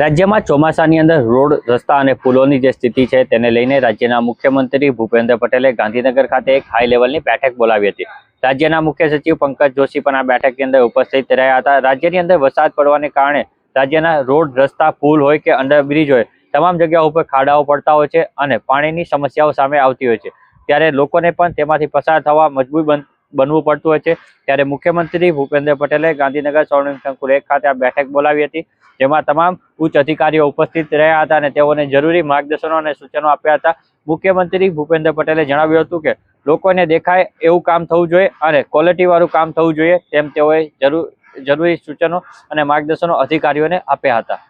રાજ્યમાં ચોમાસાની અંદર રોડ, રસ્તા અને પુલોની જે સ્થિતિ છે તેને લઈને રાજ્યના મુખ્યમંત્રી ભૂપેન્દ્ર પટેલે ગાંધીનગર ખાતે એક હાઈ લેવલની બેઠક બોલાવી હતી. રાજ્યના મુખ્ય સચિવ પંકજ જોશી પણ આ બેઠકની અંદર ઉપસ્થિત રહ્યા હતા. રાજ્યની અંદર વરસાદ પડવાને કારણે રાજ્યના રોડ, રસ્તા પુલ હોય કે અંડરબ્રિજ હોય, તમામ જગ્યાઓ ઉપર ખાડાઓ પડતા હોય છે અને પાણીની સમસ્યાઓ સામે આવતી હોય છે. ત્યારે લોકોને પણ તેમાંથી પસાર થવા મજબૂર બન બનવું પડતું હોય છે. ત્યારે મુખ્યમંત્રી ભૂપેન્દ્ર પટેલે ગાંધીનગર સ્વર્ણિમ સંકુલ એક ખાતે આ બેઠક બોલાવી હતી, જેમાં તમામ ઉચ્ચ અધિકારીઓ ઉપસ્થિત રહ્યા હતા અને તેઓને જરૂરી માર્ગદર્શનો અને સૂચનો આપ્યા હતા. મુખ્યમંત્રી ભૂપેન્દ્ર પટેલે જણાવ્યું હતું કે, લોકોને દેખાય એવું કામ થવું જોઈએ અને ક્વોલિટી વાળું કામ થવું જોઈએ તેમ તેઓએ જરૂર, જરૂરી સૂચનો અને માર્ગદર્શનો અધિકારીઓને આપ્યા હતા.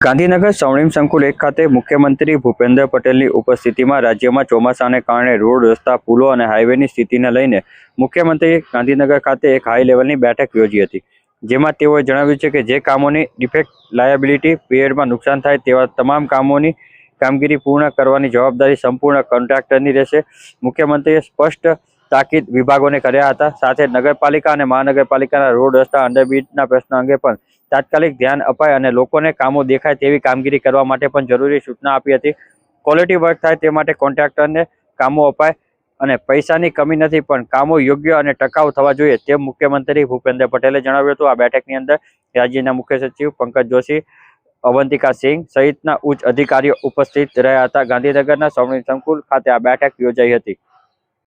ગાંધીનગર સ્વર્ણિમ સંકુલ એક ખાતે મુખ્યમંત્રી ભૂપેન્દ્ર પટેલની ઉપસ્થિતિમાં રાજ્યમાં ચોમાસાને કારણે રોડ, રસ્તા, પુલો અને હાઈવેની સ્થિતિને લઈને મુખ્યમંત્રીએ ગાંધીનગર ખાતે એક હાઈ લેવલની બેઠક યોજી હતી. જેમાં તેઓએ જણાવ્યું છે કે જે કામોની ડિફેક્ટ લાયબિલિટી પીરિયડમાં નુકસાન થાય તેવા તમામ કામોની કામગીરી પૂર્ણ કરવાની જવાબદારી સંપૂર્ણ કોન્ટ્રાક્ટરની રહેશે. મુખ્યમંત્રીએ સ્પષ્ટ તાકીદ વિભાગોને કર્યા હતા. સાથે નગરપાલિકા અને મહાનગરપાલિકાના રોડ રસ્તા, અંડરબ્રિજના પ્રશ્ન અંગે પણ તાત્કાલિક ધ્યાન અપાય અને લોકોને કામો દેખાય તેવી કામગીરી કરવા માટે પણ જરૂરી સૂચના આપી હતી. ક્વોલિટી વર્ક થાય તે માટે કોન્ટ્રાક્ટરને કામો અપાય અને પૈસાની કમી નથી, પણ કામો યોગ્ય અને ટકાઉ થવા જોઈએ તેમ મુખ્યમંત્રી ભૂપેન્દ્ર પટેલે જણાવ્યું હતું. આ બેઠકની અંદર રાજ્યના મુખ્ય સચિવ પંકજ જોશી, અવંતિકા સિંહ સહિતના ઉચ્ચ અધિકારીઓ ઉપસ્થિત રહ્યા હતા. ગાંધીનગરના સ્વામી સંકુલ ખાતે આ બેઠક યોજાઈ હતી.